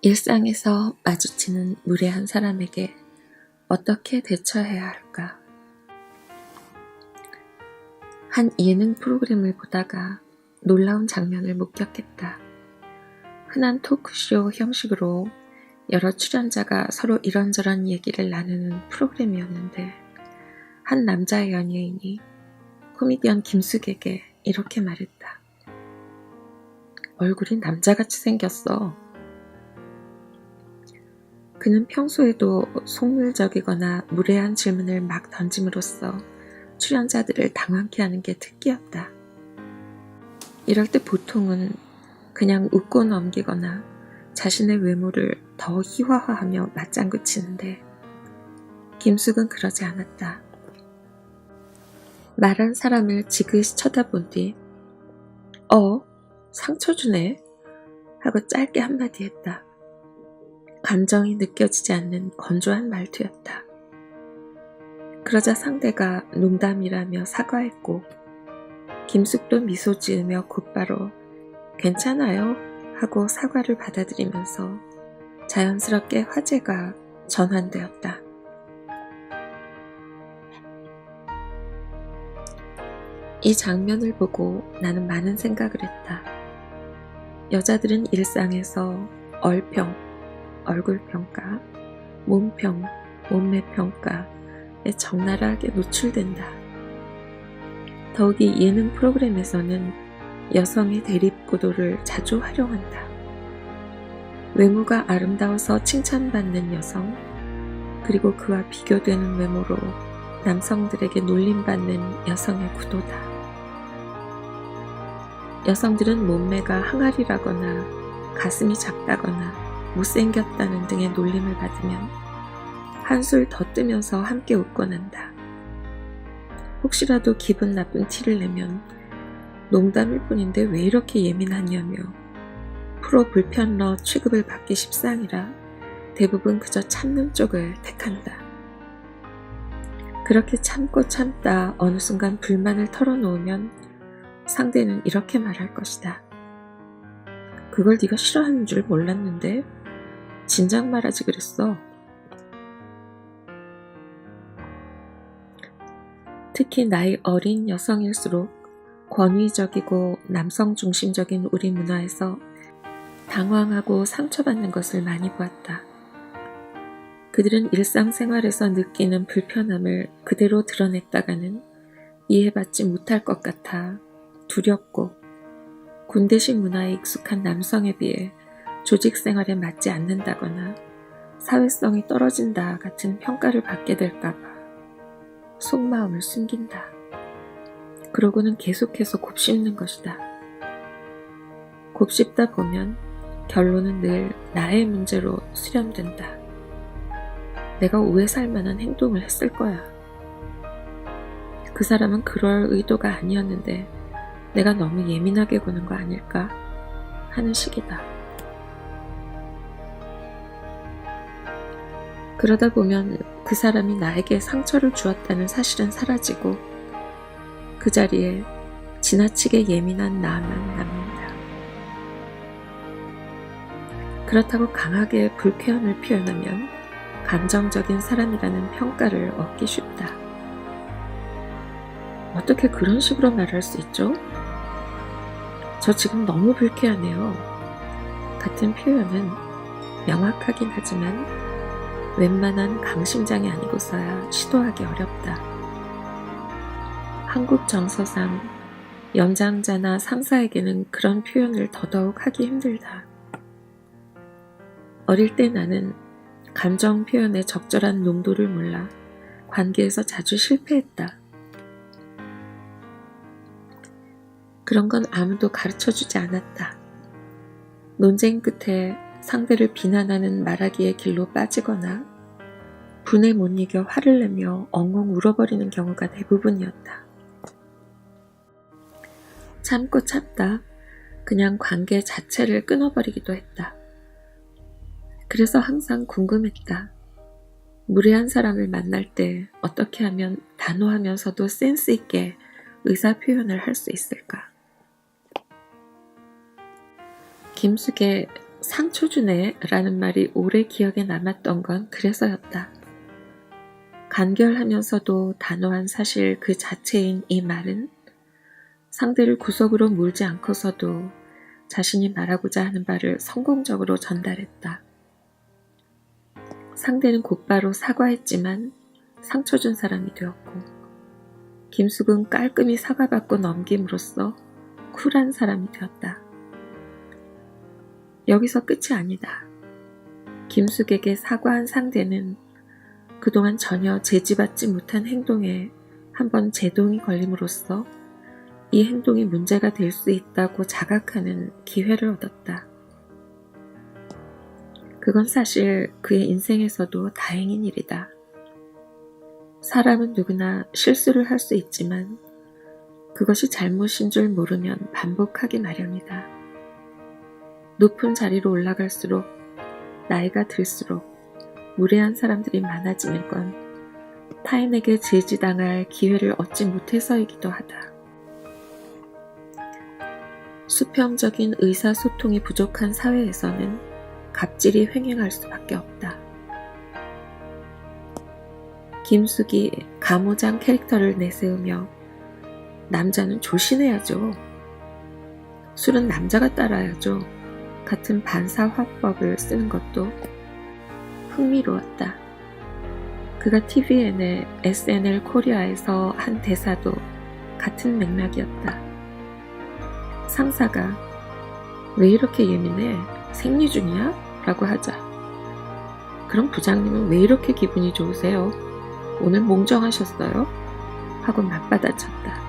일상에서 마주치는 무례한 사람에게 어떻게 대처해야 할까? 한 예능 프로그램을 보다가 놀라운 장면을 목격했다. 흔한 토크쇼 형식으로 여러 출연자가 서로 이런저런 얘기를 나누는 프로그램이었는데, 한 남자 연예인이 코미디언 김숙에게 이렇게 말했다. 얼굴이 남자같이 생겼어. 그는 평소에도 속물적이거나 무례한 질문을 막 던짐으로써 출연자들을 당황케 하는 게 특기였다. 이럴 때 보통은 그냥 웃고 넘기거나 자신의 외모를 더 희화화하며 맞장구 치는데 김숙은 그러지 않았다. 말한 사람을 지그시 쳐다본 뒤, 어, 상처 주네? 하고 짧게 한마디 했다. 감정이 느껴지지 않는 건조한 말투였다. 그러자 상대가 농담이라며 사과했고, 김숙도 미소 지으며 곧바로 괜찮아요 하고 사과를 받아들이면서 자연스럽게 화제가 전환되었다. 이 장면을 보고 나는 많은 생각을 했다. 여자들은 일상에서 얼평, 얼굴 평가, 몸평, 몸매 평가에 적나라하게 노출된다. 더욱이 예능 프로그램에서는 여성의 대립구도를 자주 활용한다. 외모가 아름다워서 칭찬받는 여성, 그리고 그와 비교되는 외모로 남성들에게 놀림받는 여성의 구도다. 여성들은 몸매가 항아리라거나 가슴이 작다거나 못생겼다는 등의 놀림을 받으면 한술 더 뜨면서 함께 웃곤 한다. 혹시라도 기분 나쁜 티를 내면 농담일 뿐인데 왜 이렇게 예민하냐며 프로 불편러 취급을 받기 십상이라 대부분 그저 참는 쪽을 택한다. 그렇게 참고 참다 어느 순간 불만을 털어놓으면 상대는 이렇게 말할 것이다. 그걸 네가 싫어하는 줄 몰랐는데 진작 말하지 그랬어. 특히 나이 어린 여성일수록 권위적이고 남성 중심적인 우리 문화에서 당황하고 상처받는 것을 많이 보았다. 그들은 일상생활에서 느끼는 불편함을 그대로 드러냈다가는 이해받지 못할 것 같아 두렵고 군대식 문화에 익숙한 남성에 비해 조직 생활에 맞지 않는다거나 사회성이 떨어진다 같은 평가를 받게 될까봐 속마음을 숨긴다. 그러고는 계속해서 곱씹는 것이다. 곱씹다 보면 결론은 늘 나의 문제로 수렴된다. 내가 오해 살 만한 행동을 했을 거야. 그 사람은 그럴 의도가 아니었는데 내가 너무 예민하게 구는 거 아닐까 하는 식이다. 그러다 보면 그 사람이 나에게 상처를 주었다는 사실은 사라지고 그 자리에 지나치게 예민한 나만 남는다. 그렇다고 강하게 불쾌함을 표현하면 감정적인 사람이라는 평가를 얻기 쉽다. 어떻게 그런 식으로 말할 수 있죠? 저 지금 너무 불쾌하네요. 같은 표현은 명확하긴 하지만 웬만한 강심장이 아니고서야 시도하기 어렵다. 한국 정서상 연장자나 상사에게는 그런 표현을 더더욱 하기 힘들다. 어릴 때 나는 감정 표현의 적절한 농도를 몰라 관계에서 자주 실패했다. 그런 건 아무도 가르쳐 주지 않았다. 논쟁 끝에 상대를 비난하는 말하기의 길로 빠지거나 분에 못 이겨 화를 내며 엉엉 울어버리는 경우가 대부분이었다. 참고 참다 그냥 관계 자체를 끊어버리기도 했다. 그래서 항상 궁금했다. 무례한 사람을 만날 때 어떻게 하면 단호하면서도 센스 있게 의사 표현을 할 수 있을까? 김숙의 상처 주네 라는 말이 오래 기억에 남았던 건 그래서였다. 간결하면서도 단호한 사실 그 자체인 이 말은 상대를 구석으로 물지 않고서도 자신이 말하고자 하는 바를 성공적으로 전달했다. 상대는 곧바로 사과했지만 상처 준 사람이 되었고, 김숙은 깔끔히 사과받고 넘김으로써 쿨한 사람이 되었다. 여기서 끝이 아니다. 김숙에게 사과한 상대는 그동안 전혀 제지받지 못한 행동에 한번 제동이 걸림으로써 이 행동이 문제가 될 수 있다고 자각하는 기회를 얻었다. 그건 사실 그의 인생에서도 다행인 일이다. 사람은 누구나 실수를 할 수 있지만 그것이 잘못인 줄 모르면 반복하기 마련이다. 높은 자리로 올라갈수록 나이가 들수록 무례한 사람들이 많아지는 건 타인에게 제지당할 기회를 얻지 못해서이기도 하다. 수평적인 의사소통이 부족한 사회에서는 갑질이 횡행할 수밖에 없다. 김숙이 가모장 캐릭터를 내세우며 남자는 조심해야죠. 술은 남자가 따라야죠. 같은 반사 화법을 쓰는 것도 흥미로웠다. 그가 TVN의 SNL 코리아에서 한 대사도 같은 맥락이었다. 상사가 왜 이렇게 예민해? 생리 중이야? 라고 하자. 그럼 부장님은 왜 이렇게 기분이 좋으세요? 오늘 몽정하셨어요? 하고 맞받아쳤다.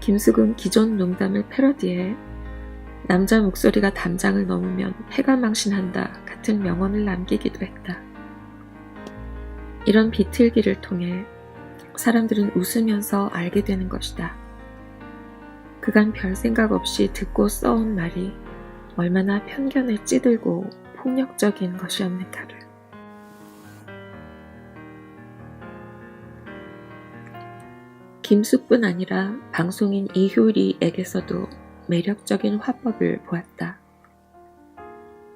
김숙은 기존 농담을 패러디해 남자 목소리가 담장을 넘으면 패가 망신한다 같은 명언을 남기기도 했다. 이런 비틀기를 통해 사람들은 웃으면서 알게 되는 것이다. 그간 별 생각 없이 듣고 써온 말이 얼마나 편견에 찌들고 폭력적인 것이었는가를. 김숙뿐 아니라 방송인 이효리에게서도 매력적인 화법을 보았다.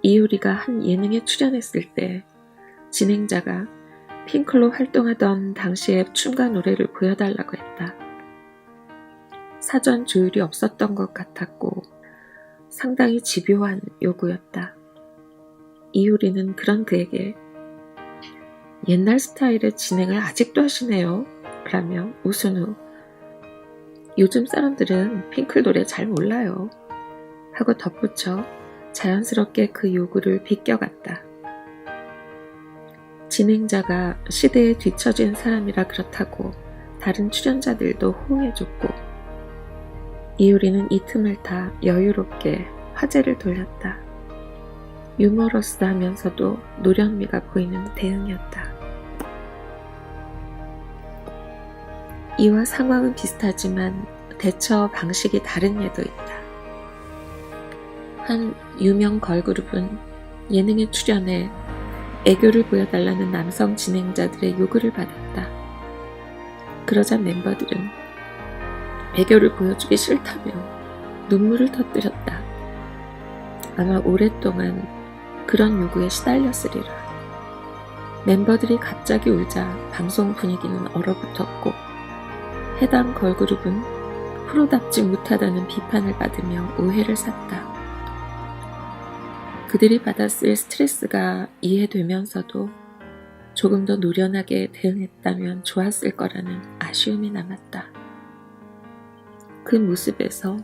이효리가 한 예능에 출연했을 때 진행자가 핑클로 활동하던 당시의 춤과 노래를 보여달라고 했다. 사전 조율이 없었던 것 같았고 상당히 집요한 요구였다. 이효리는 그런 그에게 옛날 스타일의 진행을 아직도 하시네요. 라며 웃은 후 요즘 사람들은 핑클 노래 잘 몰라요. 하고 덧붙여 자연스럽게 그 요구를 비껴갔다. 진행자가 시대에 뒤처진 사람이라 그렇다고 다른 출연자들도 호응해줬고 이효리는 이 틈을 타 여유롭게 화제를 돌렸다. 유머러스하면서도 노련미가 보이는 대응이었다. 이와 상황은 비슷하지만 대처 방식이 다른 예도 있다. 한 유명 걸그룹은 예능에 출연해 애교를 보여달라는 남성 진행자들의 요구를 받았다. 그러자 멤버들은 애교를 보여주기 싫다며 눈물을 터뜨렸다. 아마 오랫동안 그런 요구에 시달렸으리라. 멤버들이 갑자기 울자 방송 분위기는 얼어붙었고 해당 걸그룹은 프로답지 못하다는 비판을 받으며 오해를 샀다. 그들이 받았을 스트레스가 이해되면서도 조금 더 노련하게 대응했다면 좋았을 거라는 아쉬움이 남았다. 그 모습에서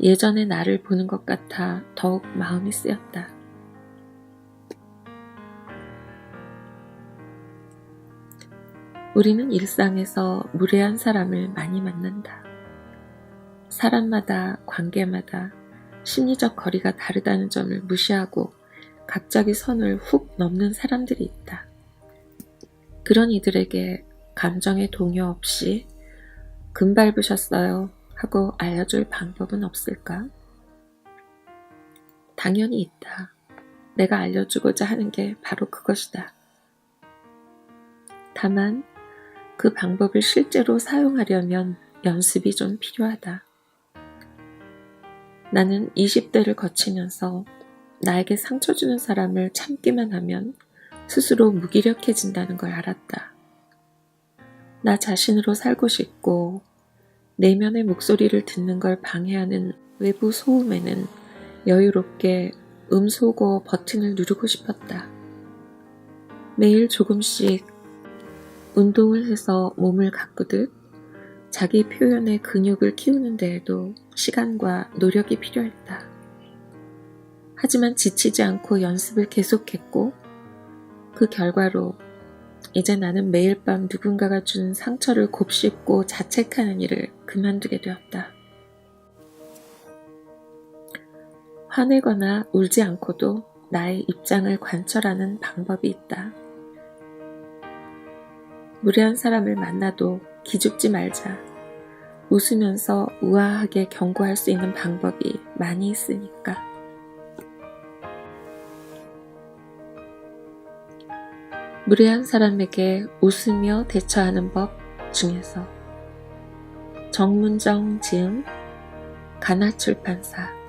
예전의 나를 보는 것 같아 더욱 마음이 쓰였다. 우리는 일상에서 무례한 사람을 많이 만난다. 사람마다 관계마다 심리적 거리가 다르다는 점을 무시하고 갑자기 선을 훅 넘는 사람들이 있다. 그런 이들에게 감정의 동요 없이 금 밟으셨어요 하고 알려줄 방법은 없을까? 당연히 있다. 내가 알려주고자 하는 게 바로 그것이다. 다만 그 방법을 실제로 사용하려면 연습이 좀 필요하다. 나는 20대를 거치면서 나에게 상처 주는 사람을 참기만 하면 스스로 무기력해진다는 걸 알았다. 나 자신으로 살고 싶고 내면의 목소리를 듣는 걸 방해하는 외부 소음에는 여유롭게 음소거 버튼을 누르고 싶었다. 매일 조금씩 운동을 해서 몸을 가꾸듯 자기 표현의 근육을 키우는 데에도 시간과 노력이 필요했다. 하지만 지치지 않고 연습을 계속했고 그 결과로 이제 나는 매일 밤 누군가가 준 상처를 곱씹고 자책하는 일을 그만두게 되었다. 화내거나 울지 않고도 나의 입장을 관철하는 방법이 있다. 무례한 사람을 만나도 기죽지 말자. 웃으면서 우아하게 경고할 수 있는 방법이 많이 있으니까. 무례한 사람에게 웃으며 대처하는 법 중에서 정문정 지음 가나출판사